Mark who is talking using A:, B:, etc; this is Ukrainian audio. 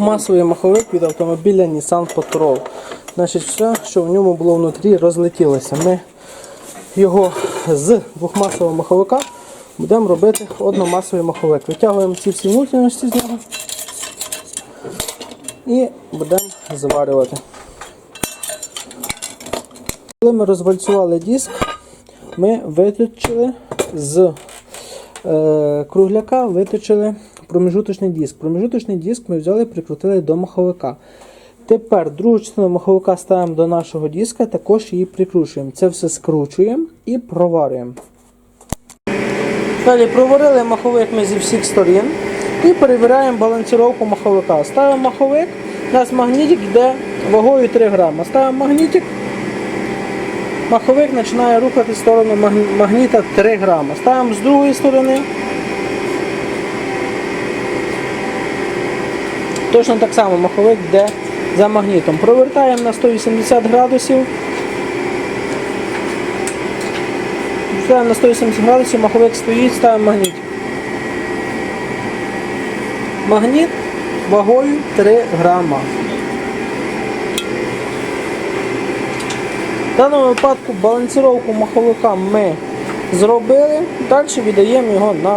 A: Двохмасовий маховик від автомобіля Nissan Patrol. Значить, все, що в ньому було внутрі, розлетілося. Ми його з двохмасового маховика будемо робити одномасовий маховик. Витягуємо ці всі внутрішності з нього і будемо заварювати. Коли ми розвальцювали диск, ми виточили з кругляка, виточили промежуточний диск. Промежуточний диск ми взяли і прикрутили до маховика. Тепер другу частину маховика ставимо до нашого диска, також її прикручуємо. Це все скручуємо і проварюємо. Далі проварили маховик ми зі всіх сторін і перевіряємо балансировку маховика. Ставимо маховик, у нас магнітик йде вагою 3 грама. Ставимо магнітик, маховик починає рухати в сторону магніта 3 грама. Ставимо з другої сторони. Точно так само маховик йде за магнітом. Провертаємо на 180 градусів. Ставимо на 180 градусів, маховик стоїть, ставимо магніт. Магніт вагою 3 грама. В даному випадку балансировку маховика ми зробили, далі віддаємо його на